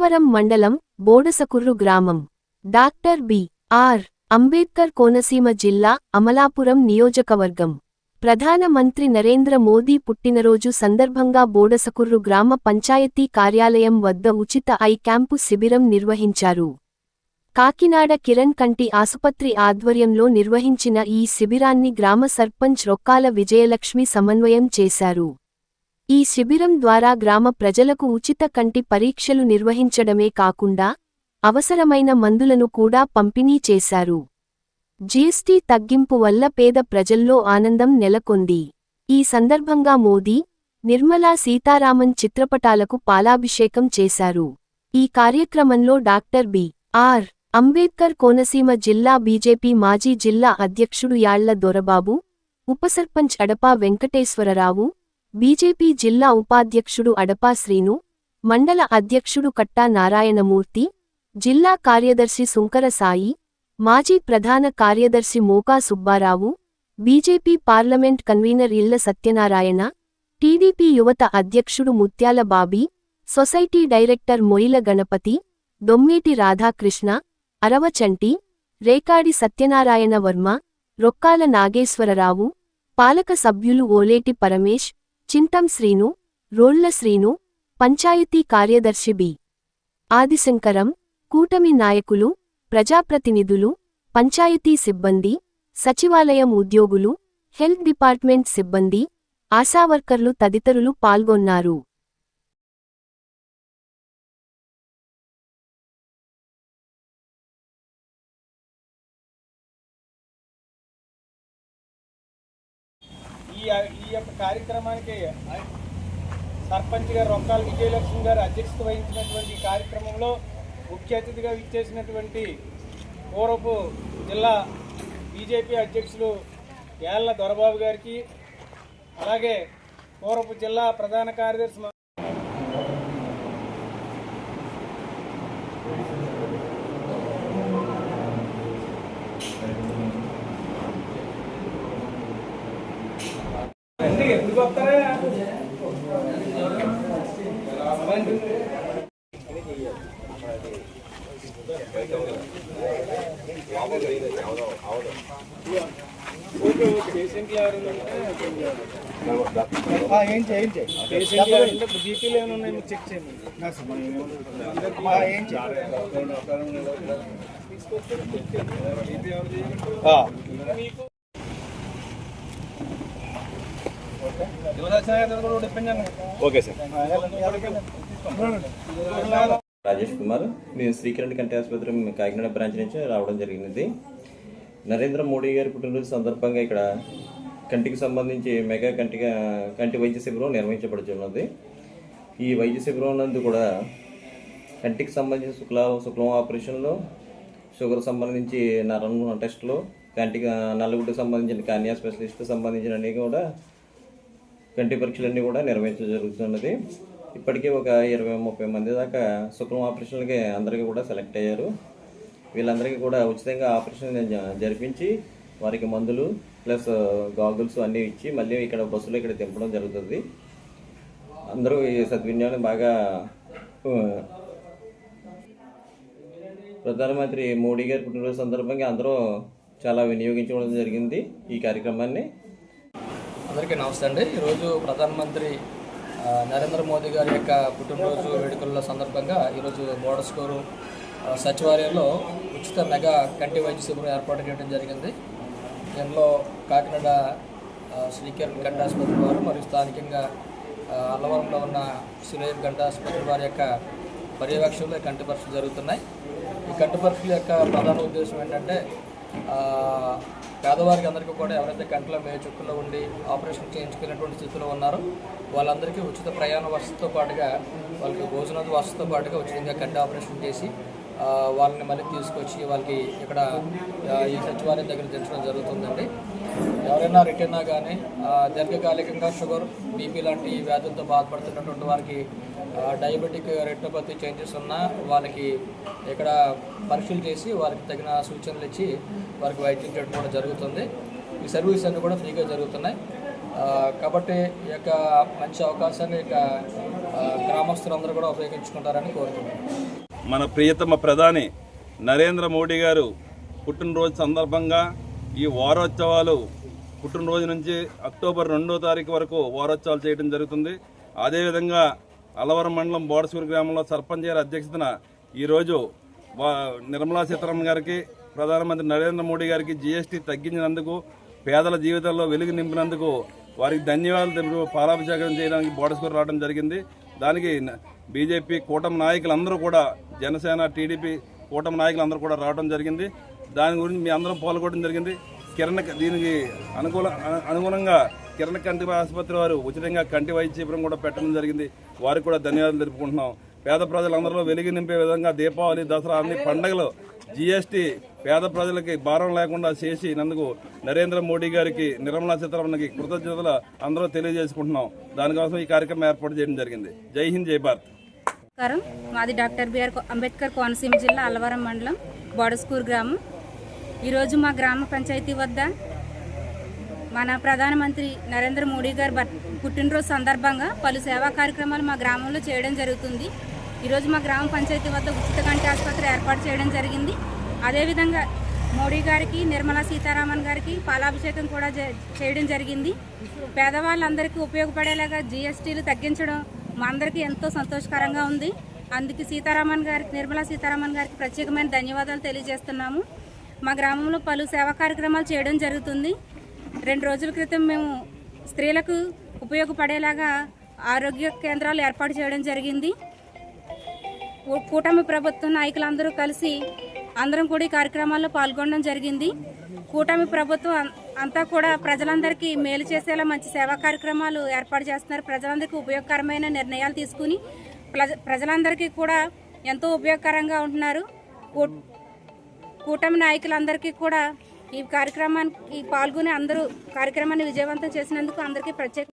గన్నవరం మండలం బోడసకుర్రు గ్రామం. Doctor B. R. Ambedkar Konaseema జిల్లా అమలాపురం నియోజకవర్గం. ప్రధాన మంత్రి నరేంద్ర మోదీ పుట్టినరోజు సందర్భంగా బోడసకుర్రు గ్రామ పంచాయతీ కార్యాలయం వద్ద ఉచిత ఐ క్యాంపు శిబిరం నిర్వహించారు. కాకినాడ కిరణ్ కంటి ఆసుపత్రి ఆధ్వర్యంలో నిర్వహించిన ఈ శిబిరాన్ని గ్రామ సర్పంచ్ రొక్కాల విజయలక్ష్మి సమన్వయం చేశారు. ఈ శిబిరం ద్వారా గ్రామ ప్రజలకు ఉచిత కంటి పరీక్షలు నిర్వహించడమే కాకుండా అవసరమైన మందులను కూడా పంపిణీ చేశారు. జీఎస్టీ తగ్గింపు వల్ల పేద ప్రజల్లో ఆనందం నెలకొంది. ఈ సందర్భంగా మోదీ నిర్మలా సీతారామన్ చిత్రపటాలకు పాలాభిషేకం చేశారు. ఈ కార్యక్రమంలో doctor B. R. Ambedkar Konaseema జిల్లా బీజేపీ మాజీ జిల్లా అధ్యక్షుడు యాళ్ళ దొరబాబు ఉపసర్పంచ్ అడపా వెంకటేశ్వరరావు బీజేపీ జిల్లా ఉపాధ్యక్షుడు అడపా శ్రీను మండల అధ్యక్షుడు కట్టా నారాయణమూర్తి జిల్లా కార్యదర్శి సుంకర సాయి మాజీ ప్రధాన కార్యదర్శి Moka Subbarao BJP parliament convener Illa Satyanarayana TDP యువత అధ్యక్షుడు ముత్యాల బాబీ సొసైటీ డైరెక్టర్ మొయిల గణపతి దొమ్మేటి రాధాకృష్ణ అరవచంటి రేకాడి సత్యనారాయణ వర్మ రొక్కాల నాగేశ్వరరావు పాలక సభ్యులు ఓలేటి పరమేశ్ చింతం శ్రీను రోళ్ళ శ్రీను పంచాయతీ కార్యదర్శి బి. ఆదిశంకరం కూటమి నాయకులు ప్రజాప్రతినిధులు పంచాయతీ సిబ్బంది సచివాలయం ఉద్యోగులు హెల్త్ డిపార్ట్మెంట్ సిబ్బంది ఆశావర్కర్లు తదితరులు పాల్గొన్నారు. ఈ ఈ యొక్క కార్యక్రమానికి సర్పంచ్ గారు రొక్కాల విజయలక్ష్మి గారు అధ్యక్షత వహించినటువంటి కార్యక్రమంలో ముఖ్య అతిథిగా విచ్చేసినటువంటి పూర్వపు జిల్లా బీజేపీ అధ్యక్షులు ఏళ్ళ దొరబాబు గారికి అలాగే పూర్వపు జిల్లా ప్రధాన కార్యదర్శి మ- రండి ఎందుకు వస్తారా రండి. Okay, okay. పేషెంట్లు ఎవరైనా ఉంటే ఏం చేయండి బీపీలు ఏమైనా ఉన్నాయి మీరు చెక్ చేయండి ఏం చేయాలి బీపీ ఎవరు చేయగలరు? మీకు ఓకే సార్. రాజేష్ కుమార్ మేము శ్రీకిరణ్ కంటి ఆసుపత్రి కాకినాడ బ్రాంచ్ నుంచి రావడం జరిగినది. నరేంద్ర మోడీ గారి పుట్టినరోజు సందర్భంగా ఇక్కడ కంటికి సంబంధించి మెగా కంటిగా కంటి వైద్య శిబిరం నిర్వహించబడుతున్నది ఈ వైద్య శిబిరం నందు కూడా కంటికి సంబంధించి శుక్ల శుక్లం ఆపరేషన్లో షుగర్ సంబంధించి నరం టెస్టులు కంటికి నలుగురికి సంబంధించిన కార్నియా స్పెషలిస్ట్ సంబంధించిన అన్నీ కూడా కంటి పరీక్షలన్నీ కూడా నిర్వహించడం జరుగుతున్నది. ఇప్పటికీ ఒక ఇరవై ముప్పై మంది దాకా శుక్లం ఆపరేషన్లకి అందరికీ కూడా సెలెక్ట్ అయ్యారు. వీళ్ళందరికీ కూడా ఉచితంగా ఆపరేషన్ జ- జరిపించి వారికి మందులు ప్లస్ గాగుల్స్ అన్నీ ఇచ్చి మళ్ళీ ఇక్కడ బస్సులో ఇక్కడ దింపడం జరుగుతుంది. అందరూ ఈ సద్వినియోగం బాగా ప్రధానమంత్రి మోడీ గారి పుట్టినరోజు సందర్భంగా అందరూ చాలా వినియోగించుకోవడం జరిగింది ఈ కార్యక్రమాన్ని. అందరికీ నమస్తే అండి. ఈరోజు ప్రధానమంత్రి నరేంద్ర మోదీ గారి యొక్క పుట్టినరోజు వేడుకల సందర్భంగా ఈరోజు బోర్డర్ స్కోరు సచివాలయంలో ఉచిత మెగా కంటి వైద్య శిబిరం ఏర్పాటు చేయడం జరిగింది. దీనిలో కాకినాడ శ్రీకేర్ శ్రీకిరణ్ ఆసుపత్రి వారు మరియు స్థానికంగా అల్లవరంలో ఉన్న శ్రీలేఖ కంటి ఆసుపత్రి వారి యొక్క పర్యవేక్షణలో కంటి పరీక్షలు జరుగుతున్నాయి. ఈ కంటి పరీక్షల యొక్క ప్రధాన ఉద్దేశం ఏంటంటే పేదవారికి అందరికీ కూడా ఎవరైతే కంట్లో మే చుక్కలో ఉండి ఆపరేషన్ చేయించుకునేటువంటి స్థితిలో ఉన్నారో వాళ్ళందరికీ ఉచిత ప్రయాణ వసతితో పాటుగా వాళ్ళకి భోజన వసతితో పాటుగా ఉచితంగా కంటి ఆపరేషన్ చేసి వాళ్ళని మళ్ళీ తీసుకొచ్చి వాళ్ళకి ఇక్కడ ఈ సచివాలయం దగ్గర దించడం జరుగుతుందండి. ఎవరైనా రిటర్న్ కానీ దీర్ఘకాలికంగా షుగర్ బీపీ లాంటి వ్యాధులతో బాధపడుతున్నటువంటి వారికి డయాబెటిక్ రెట్నోపతి చేంజెస్ ఉన్నా వాళ్ళకి ఇక్కడ పరీక్షలు చేసి వారికి తగిన సూచనలు ఇచ్చి వారికి వైద్యం చేయడం కూడా జరుగుతుంది. ఈ సర్వీస్ అన్నీ కూడా ఫ్రీగా జరుగుతున్నాయి. కాబట్టి ఈ యొక్క మంచి అవకాశాన్ని ఇక గ్రామస్తులందరూ కూడా ఉపయోగించుకుంటారని కోరుతున్నాను మన ప్రియతమ ప్రధాని నరేంద్ర మోడీ గారు పుట్టినరోజు సందర్భంగా ఈ వారోత్సవాలు పుట్టినరోజు నుంచి అక్టోబర్ రెండో తారీఖు వరకు వారోత్సవాలు చేయడం జరుగుతుంది. అదేవిధంగా అలవరం మండలం బోడసూరు గ్రామంలో సర్పంచ్ గారి అధ్యక్షతన ఈరోజు నిర్మలా సీతారామన్ గారికి ప్రధానమంత్రి నరేంద్ర మోడీ గారికి జీఎస్టీ తగ్గించినందుకు పేదల జీవితాల్లో వెలుగు నింపినందుకు వారికి ధన్యవాదాలు తెలుపు పాలాభిషేకం చేయడానికి బోడసూరు రావడం జరిగింది. దానికి బీజేపీ కూటమి నాయకులందరూ కూడా జనసేన టీడీపీ కూటమి నాయకులందరూ కూడా రావడం జరిగింది. దాని గురించి మీ అందరం పాల్గొనడం జరిగింది. కిరణ్ దీనికి అనుకూల అను- అనుగుణంగా కిరణ్ కంటి ఆసుపత్రి వారు ఉచితంగా కంటి వైద్య శిబిరం కూడా పెట్టడం జరిగింది. వారికి కూడా ధన్యవాదాలు తెలుపుకుంటున్నాం. పేద ప్రజలందరిలో వెలుగు నింపే విధంగా దీపావళి దసరా అన్ని పండుగలు జీఎస్టీ పేద ప్రజలకి భారం లేకుండా చేసినందుకు నరేంద్ర మోడీ గారికి నిర్మలా సీతారామన్కి కృతజ్ఞతలు అందరూ తెలియజేసుకుంటున్నాం. దానికోసం ఈ కార్యక్రమం ఏర్పాటు చేయడం జరిగింది. జై హింద్ జై భారత్. నమస్కారం. మాది డాక్టర్ బిఆర్ కో- అంబేద్కర్ కోనసీమ జిల్లా అల్లవరం మండలం బోడస్కూర్ గ్రామం. ఈరోజు మా గ్రామ పంచాయతీ వద్ద మన ప్రధానమంత్రి నరేంద్ర మోడీ గారి పుట్టినరోజు సందర్భంగా పలు సేవా కార్యక్రమాలు మా గ్రామంలో చేయడం జరుగుతుంది. ఈరోజు మా గ్రామ పంచాయతీ వద్ద ఉచిత కంటి ఆసుపత్రి ఏర్పాటు చేయడం జరిగింది. అదేవిధంగా మోడీ గారికి నిర్మలా సీతారామన్ గారికి పాలాభిషేకం కూడా జ- చేయడం జరిగింది. పేదవాళ్ళందరికీ ఉపయోగపడేలాగా జీఎస్టీలు తగ్గించడం మా అందరికీ ఎంతో సంతోషకరంగా ఉంది. అందుకే సీతారామన్ గారికి నిర్మలా సీతారామన్ గారికి ప్రత్యేకమైన ధన్యవాదాలు తెలియజేస్తున్నాము. మా గ్రామంలో పలు సేవా కార్యక్రమాలు చేయడం జరుగుతుంది. రెండు రోజుల క్రితం మేము స్త్రీలకు ఉపయోగపడేలాగా ఆరోగ్య కేంద్రాలు ఏర్పాటు చేయడం జరిగింది. కూటమి ప్రభుత్వం నాయకులందరూ కలిసి అందరం కూడా ఈ కార్యక్రమాల్లో పాల్గొనడం జరిగింది. కూటమి ప్రభుత్వం అం- అంతా కూడా ప్రజలందరికీ మేలు చేసేలా మంచి సేవా కార్యక్రమాలు ఏర్పాటు చేస్తున్నారు. ప్రజలందరికీ ఉపయోగకరమైన నిర్ణయాలు తీసుకుని ప్రజ ప్రజలందరికీ కూడా ఎంతో ఉపయోగకరంగా ఉంటున్నారు. కూటమి నాయకులందరికీ కూడా ఈ కార్యక్రమానికి పాల్గొని అందరూ కార్యక్రమాన్ని విజయవంతం చేసినందుకు అందరికీ ప్రత్యేక